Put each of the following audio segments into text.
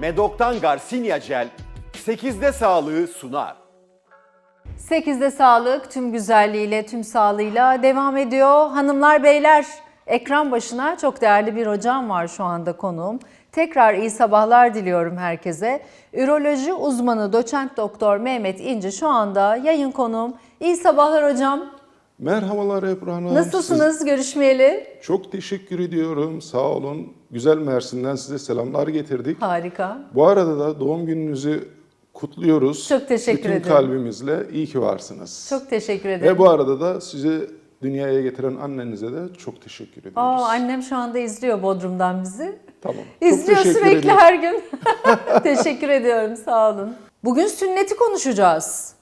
Medok'tan Garcinia Gel 8'de sağlığı sunar. 8'de sağlık tüm güzelliğiyle, tüm sağlığıyla devam ediyor. Hanımlar, beyler ekran başına çok değerli bir hocam var şu anda konuğum. Tekrar iyi sabahlar diliyorum herkese. Üroloji uzmanı doçent doktor Mehmet İnci şu anda yayın konuğum. İyi sabahlar hocam. Merhabalar Ebru Hanım. Nasılsınız görüşmeyeli? Siz- Çok teşekkür ediyorum. Sağ olun. Güzel Mersin'den size selamlar getirdik. Harika. Bu arada da doğum gününüzü kutluyoruz. Çok teşekkür Bütün ederim. kalbimizle iyi ki varsınız. Çok teşekkür ederim. Ve bu arada da sizi dünyaya getiren annenize de çok teşekkür ediyoruz. Aa, annem şu anda izliyor Bodrum'dan bizi. Tamam. İzliyor sürekli ediyorum. her gün. Teşekkür ediyorum sağ olun. Bugün sünneti konuşacağız.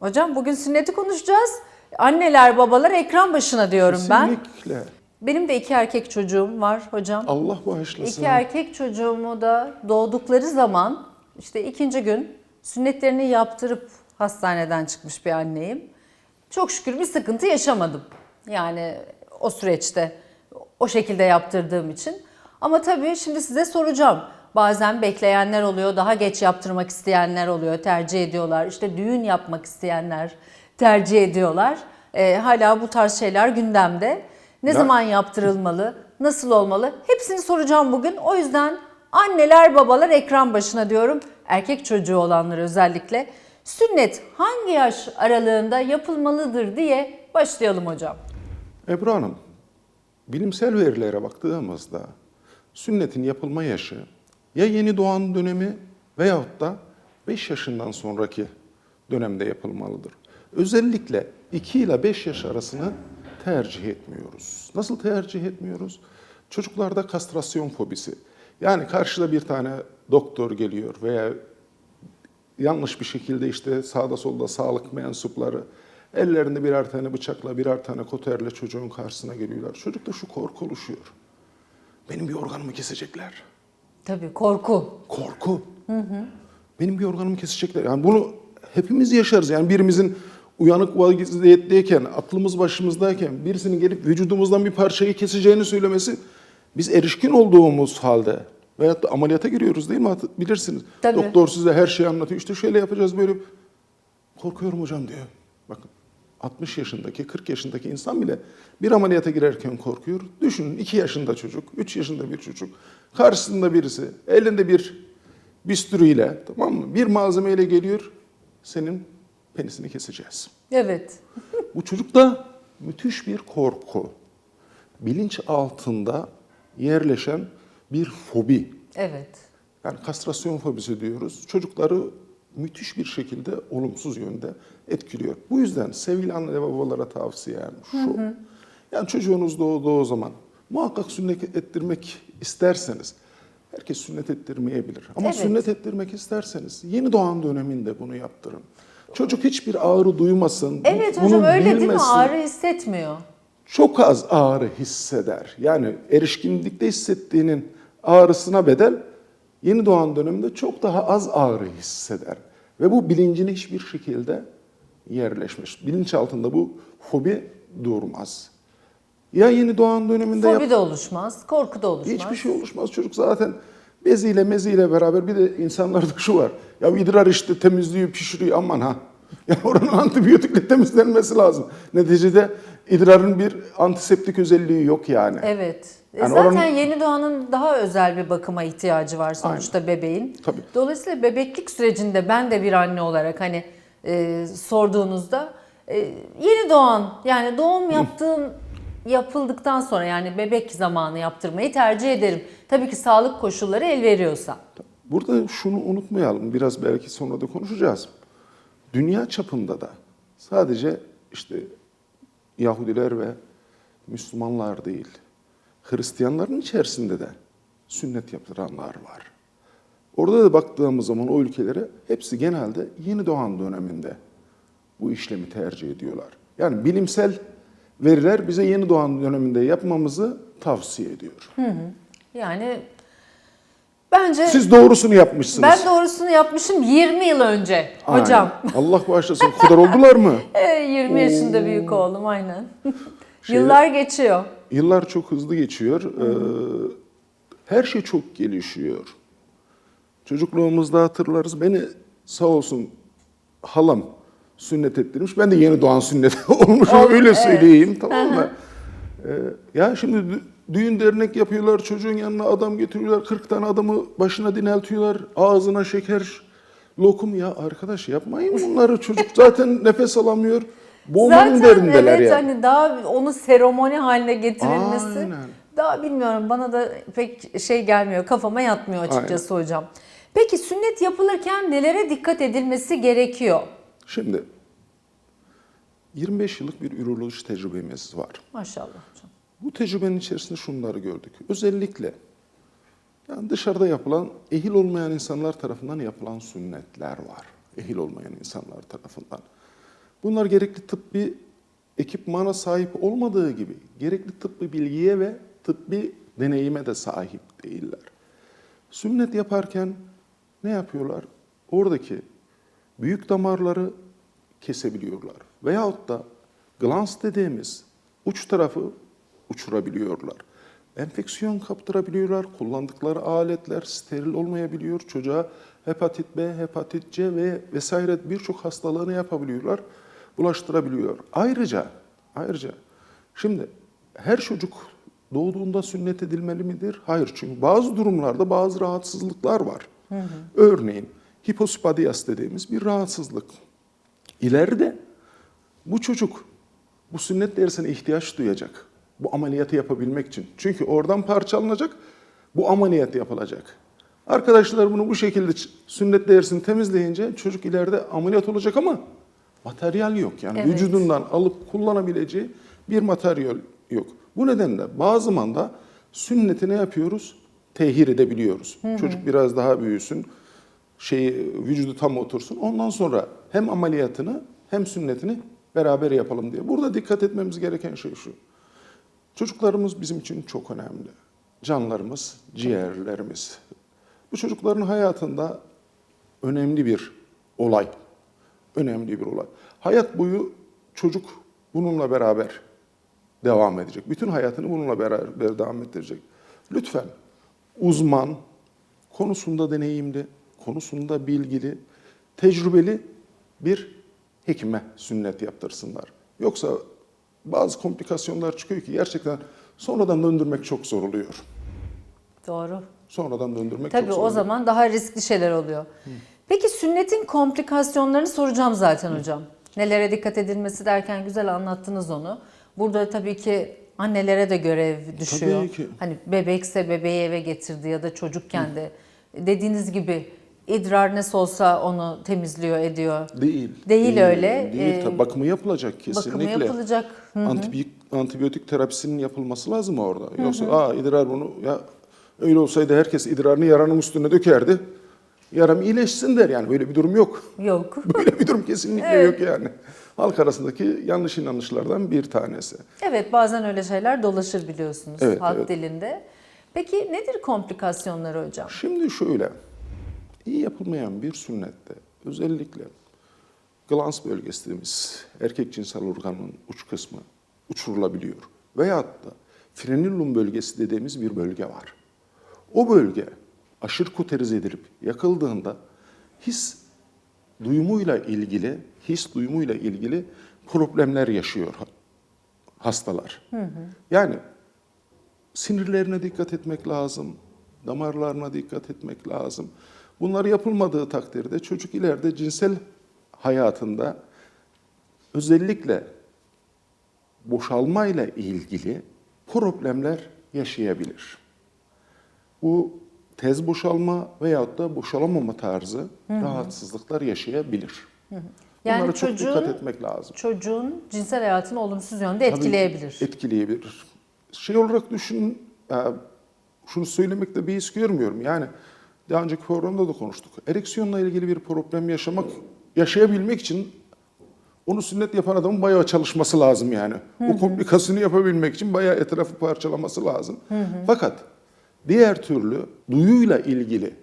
Hocam bugün sünneti konuşacağız. Anneler babalar ekran başına diyorum ben. Kesinlikle. Benim de iki erkek çocuğum var hocam. Allah bağışlasın. İki erkek çocuğumu da doğdukları zaman işte ikinci gün sünnetlerini yaptırıp hastaneden çıkmış bir anneyim. Çok şükür bir sıkıntı yaşamadım. Yani o süreçte o şekilde yaptırdığım için. Ama tabii şimdi size soracağım. Bazen bekleyenler oluyor, daha geç yaptırmak isteyenler oluyor, tercih ediyorlar. İşte düğün yapmak isteyenler tercih ediyorlar. Ee, hala bu tarz şeyler gündemde. Ne Ya- zaman yaptırılmalı, nasıl olmalı? Hepsini soracağım bugün. O yüzden anneler babalar ekran başına diyorum. Erkek çocuğu olanlar özellikle. Sünnet hangi yaş aralığında yapılmalıdır diye başlayalım hocam. Ebru Hanım, bilimsel verilere baktığımızda sünnetin yapılma yaşı ya yeni doğan dönemi veyahut da 5 yaşından sonraki dönemde yapılmalıdır. Özellikle 2 ile 5 yaş arasını tercih etmiyoruz. Nasıl tercih etmiyoruz? Çocuklarda kastrasyon fobisi. Yani karşıda bir tane doktor geliyor veya yanlış bir şekilde işte sağda solda sağlık mensupları ellerinde birer tane bıçakla birer tane koterle çocuğun karşısına geliyorlar. Çocukta şu korku oluşuyor. Benim bir organımı kesecekler. Tabii korku. Korku. Benim bir organımı kesecekler. Yani bunu hepimiz yaşarız. Yani birimizin uyanık vaziyetteyken, aklımız başımızdayken birisinin gelip vücudumuzdan bir parçayı keseceğini söylemesi biz erişkin olduğumuz halde veyahut da ameliyata giriyoruz değil mi? Bilirsiniz. Tabii. Doktor size her şeyi anlatıyor. İşte şöyle yapacağız böyle. Korkuyorum hocam diyor. Bakın 60 yaşındaki, 40 yaşındaki insan bile bir ameliyata girerken korkuyor. Düşünün 2 yaşında çocuk, 3 yaşında bir çocuk. Karşısında birisi, elinde bir bistürüyle, tamam mı? Bir malzemeyle geliyor, senin penisini keseceğiz. Evet. Bu çocukta müthiş bir korku. Bilinç altında yerleşen bir fobi. Evet. Yani kastrasyon fobisi diyoruz. Çocukları müthiş bir şekilde olumsuz yönde etkiliyor. Bu yüzden sevgili anne ve babalara tavsiyem şu. Yani çocuğunuz doğduğu zaman muhakkak sünnet ettirmek isterseniz herkes sünnet ettirmeyebilir. Ama Evet. sünnet ettirmek isterseniz yeni doğan döneminde bunu yaptırın. Çocuk hiçbir ağrı duymasın. Evet bunu hocam öyle değil mi? bilmesin Ağrı hissetmiyor. çok az ağrı hisseder. Yani erişkinlikte hissettiğinin ağrısına bedel yeni doğan döneminde çok daha az ağrı hisseder. Ve bu bilincine hiçbir şekilde yerleşmiş. Bilinç altında bu fobi durmaz. Ya yeni doğan döneminde yap- Fobi de oluşmaz, korku da oluşmaz. hiçbir şey oluşmaz. Çocuk zaten beziyle meziyle beraber bir de insanlarda şu var. Ya idrar işte temizliyor, pişiriyor aman ha. Yani oranın antibiyotikle temizlenmesi lazım. Neticede idrarın bir antiseptik özelliği yok yani. Evet. E Yani Zaten oranın- yeni doğanın daha özel bir bakıma ihtiyacı var sonuçta bebeğin. Tabii. Dolayısıyla bebeklik sürecinde ben de bir anne olarak hani e, sorduğunuzda e, yeni doğan yani doğum yaptığım yapıldıktan sonra yani bebek zamanı yaptırmayı tercih ederim. Tabii ki sağlık koşulları el veriyorsa. Burada şunu unutmayalım. Biraz belki sonra da konuşacağız. Dünya çapında da sadece işte Yahudiler ve Müslümanlar değil, Hristiyanların içerisinde de sünnet yaptıranlar var. Orada da baktığımız zaman o ülkelere hepsi genelde yeni doğan döneminde bu işlemi tercih ediyorlar. Yani bilimsel veriler bize yeni doğan döneminde yapmamızı tavsiye ediyor. Yani bence Siz doğrusunu yapmışsınız. ben doğrusunu yapmışım 20 yıl önce hocam. Aynen. Allah bağışlasın. O kadar oldular mı? E, 20 yaşında büyük oğlum aynen. Şeyde- Yıllar geçiyor. Yıllar çok hızlı geçiyor. Ee, her şey çok gelişiyor. Çocukluğumuzda hatırlarız. Beni sağ olsun halam sünnet ettirmiş. Ben de yeni doğan sünnet olmuşum Ol- öyle evet. söyleyeyim tamam mı? Ee, ya şimdi dü- düğün dernek yapıyorlar, çocuğun yanına adam getiriyorlar, 40 tane adamı başına dineltiyorlar, ağzına şeker, lokum ya arkadaş yapmayın bunları çocuk zaten nefes alamıyor. Boğmanın Zaten derdindeler evet yani. hani daha onu seremoni haline getirilmesi Aynen. daha bilmiyorum bana da pek şey gelmiyor kafama yatmıyor açıkçası hocam. Peki sünnet yapılırken nelere dikkat edilmesi gerekiyor? Şimdi 25 yıllık bir üroloji tecrübemiz var. Maşallah hocam. Bu tecrübenin içerisinde şunları gördük. Özellikle yani dışarıda yapılan, ehil olmayan insanlar tarafından yapılan sünnetler var. Ehil olmayan insanlar tarafından. Bunlar gerekli tıbbi ekipmana sahip olmadığı gibi gerekli tıbbi bilgiye ve tıbbi deneyime de sahip değiller. Sünnet yaparken ne yapıyorlar? Oradaki büyük damarları kesebiliyorlar. Veyahut da glans dediğimiz uç tarafı uçurabiliyorlar. Enfeksiyon kaptırabiliyorlar. Kullandıkları aletler steril olmayabiliyor. Çocuğa hepatit B, hepatit C ve vesaire birçok hastalığını yapabiliyorlar. Bulaştırabiliyor. Ayrıca ayrıca şimdi her çocuk doğduğunda sünnet edilmeli midir? Hayır. Çünkü bazı durumlarda bazı rahatsızlıklar var. Örneğin hipospadias dediğimiz bir rahatsızlık. İleride bu çocuk bu sünnet dersine ihtiyaç duyacak. Bu ameliyatı yapabilmek için. Çünkü oradan parçalanacak, bu ameliyat yapılacak. Arkadaşlar bunu bu şekilde sünnet dersini temizleyince çocuk ileride ameliyat olacak ama materyal yok. Yani Evet. vücudundan alıp kullanabileceği bir materyal yok. Bu nedenle bazı zaman da sünneti ne yapıyoruz? Tehir edebiliyoruz. Çocuk biraz daha büyüsün, şeyi vücudu tam otursun. Ondan sonra hem ameliyatını hem sünnetini beraber yapalım diye. Burada dikkat etmemiz gereken şey şu. Çocuklarımız bizim için çok önemli. Canlarımız, ciğerlerimiz. Bu çocukların hayatında önemli bir olay. Önemli bir olay. Hayat boyu çocuk bununla beraber devam edecek. Bütün hayatını bununla beraber devam ettirecek. Lütfen uzman, konusunda deneyimli, konusunda bilgili, tecrübeli bir hekime sünnet yaptırsınlar. Yoksa bazı komplikasyonlar çıkıyor ki gerçekten sonradan döndürmek çok zor oluyor. Doğru. Sonradan döndürmek Tabii çok zor o oluyor. zaman daha riskli şeyler oluyor. Peki sünnetin komplikasyonlarını soracağım zaten hocam. Nelere dikkat edilmesi derken güzel anlattınız onu. Burada tabii ki annelere de görev düşüyor. Tabii ki. Hani bebekse bebeği eve getirdi ya da çocukken de dediğiniz gibi idrar nasıl olsa onu temizliyor, ediyor. Değil. Değil öyle. Değil. Ee, bakımı yapılacak kesinlikle. Bakımı yapılacak. Antibiyotik, antibiyotik terapisinin yapılması lazım orada. Yoksa aa idrar bunu ya öyle olsaydı herkes idrarını yaranın üstüne dökerdi. Yaram iyileşsin der yani böyle bir durum yok. Yok. Böyle bir durum kesinlikle Evet. yok yani. Halk arasındaki yanlış inanışlardan bir tanesi. Evet bazen öyle şeyler dolaşır biliyorsunuz Evet, halk evet. dilinde. Peki nedir komplikasyonları hocam? Şimdi şöyle, iyi yapılmayan bir sünnette özellikle glans bölgesi dediğimiz erkek cinsel organının uç kısmı uçurulabiliyor. Veyahut da frenillum bölgesi dediğimiz bir bölge var. O bölge aşırı kuterize edilip yakıldığında his duyumuyla ilgili, his duyumuyla ilgili problemler yaşıyor ha- hastalar. Yani sinirlerine dikkat etmek lazım, damarlarına dikkat etmek lazım. Bunlar yapılmadığı takdirde çocuk ileride cinsel hayatında özellikle boşalmayla ilgili problemler yaşayabilir. Bu tez boşalma veyahut da boşalamama tarzı rahatsızlıklar yaşayabilir. Yani Bunlara çok dikkat çocuğun- etmek lazım. Çocuğun cinsel hayatını olumsuz yönde etkileyebilir. Tabii etkileyebilir. Şey olarak düşün, e, şunu söylemekte bir his görmüyorum. Yani daha önceki programda da konuştuk. Ereksiyonla ilgili bir problem yaşamak, yaşayabilmek için onu sünnet yapan adamın bayağı çalışması lazım yani. O komplikasyonu yapabilmek için bayağı etrafı parçalaması lazım. Fakat diğer türlü duyuyla ilgili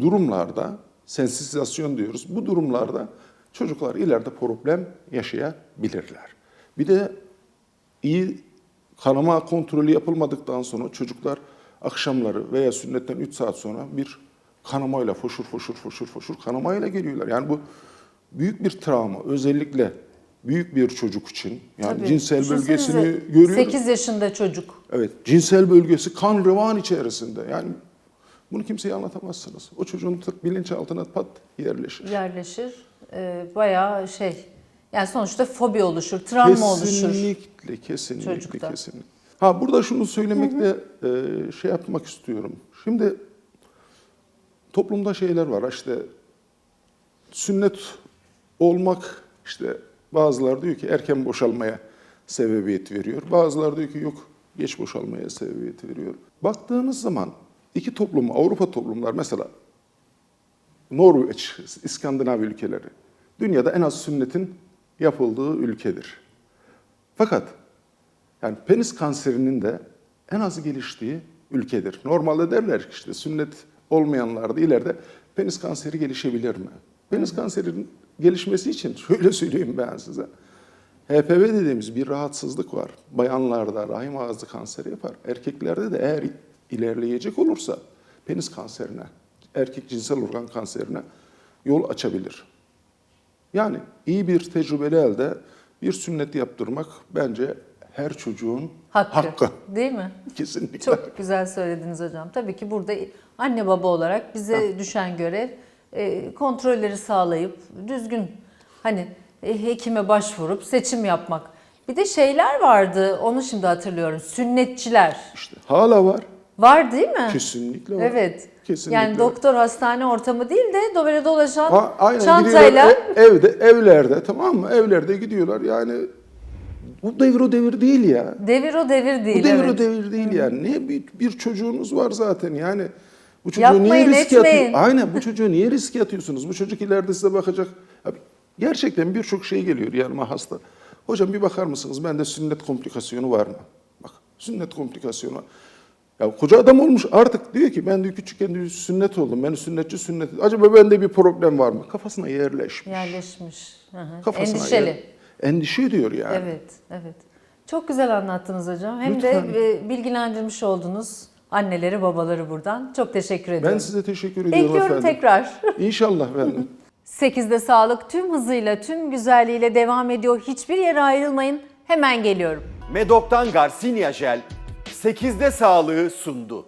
durumlarda, sensitizasyon diyoruz, bu durumlarda çocuklar ileride problem yaşayabilirler. Bir de iyi kanama kontrolü yapılmadıktan sonra çocuklar akşamları veya sünnetten 3 saat sonra bir kanamayla foşur foşur foşur foşur kanamayla geliyorlar. Yani bu büyük bir travma. Özellikle büyük bir çocuk için. Yani Tabii. cinsel bölgesini görüyoruz. 8 yaşında çocuk. Evet, cinsel bölgesi kan revan içerisinde. Yani bunu kimseye anlatamazsınız. O çocuğun bilinçaltına pat yerleşir. yerleşir. Ee, bayağı şey yani sonuçta fobi oluşur, travma oluşur. Kesinlikle, kesinlikle, çocukta. kesinlikle. Ha burada şunu söylemekte e, şey yapmak istiyorum. Şimdi toplumda şeyler var. İşte sünnet olmak işte bazıları diyor ki erken boşalmaya sebebiyet veriyor. Bazıları diyor ki yok geç boşalmaya sebebiyet veriyor. Baktığınız zaman iki toplum, Avrupa toplumlar mesela Norveç, İskandinav ülkeleri dünyada en az sünnetin yapıldığı ülkedir. Fakat yani penis kanserinin de en az geliştiği ülkedir. Normalde derler ki işte sünnet olmayanlarda ileride penis kanseri gelişebilir mi? Penis kanserinin gelişmesi için şöyle söyleyeyim ben size. HPV dediğimiz bir rahatsızlık var. Bayanlarda rahim ağzı kanseri yapar. Erkeklerde de eğer ilerleyecek olursa penis kanserine, erkek cinsel organ kanserine yol açabilir. Yani iyi bir tecrübeli elde bir sünnet yaptırmak bence her çocuğun Hakkı, hakkı. Değil mi? Kesinlikle. Çok güzel söylediniz hocam. Tabii ki burada anne baba olarak bize düşen görev e, kontrolleri sağlayıp düzgün hani e, hekime başvurup seçim yapmak. Bir de şeyler vardı onu şimdi hatırlıyorum. Sünnetçiler. İşte hala var. Var değil mi? Kesinlikle var. Evet. Kesinlikle yani doktor hastane ortamı değil de böyle dolaşan Ha, aynen çantayla e- evde, evlerde tamam mı? Evlerde gidiyorlar yani bu devir o devir değil ya. devir o devir değil. Bu devir evet. o devir değil yani. Ne bir, bir çocuğunuz var zaten yani. Bu çocuğu Yapmayın, niye riske etmeyin. atıyor? Aynen bu çocuğu niye riske atıyorsunuz? Bu çocuk ileride size bakacak. Abi, gerçekten birçok şey geliyor yanıma hasta. Hocam bir bakar mısınız? Bende sünnet komplikasyonu var mı? Bak sünnet komplikasyonu. Ya koca adam olmuş artık diyor ki ben de küçükken diyor, sünnet oldum. Ben sünnetçi sünnet. Acaba bende bir problem var mı? Kafasına yerleşmiş. Yerleşmiş. Hı hı. Kafasına Endişeli. yer- Endişe ediyor yani. Evet, evet. Çok güzel anlattınız hocam. Hem Lütfen. de bilgilendirmiş oldunuz anneleri, babaları buradan. Çok teşekkür ediyorum. Ben size teşekkür ediyorum Bekliyorum efendim. tekrar. İnşallah efendim. 8'de sağlık tüm hızıyla, tüm güzelliğiyle devam ediyor. Hiçbir yere ayrılmayın. Hemen geliyorum. Medok'tan Garcinia Jel 8'de sağlığı sundu.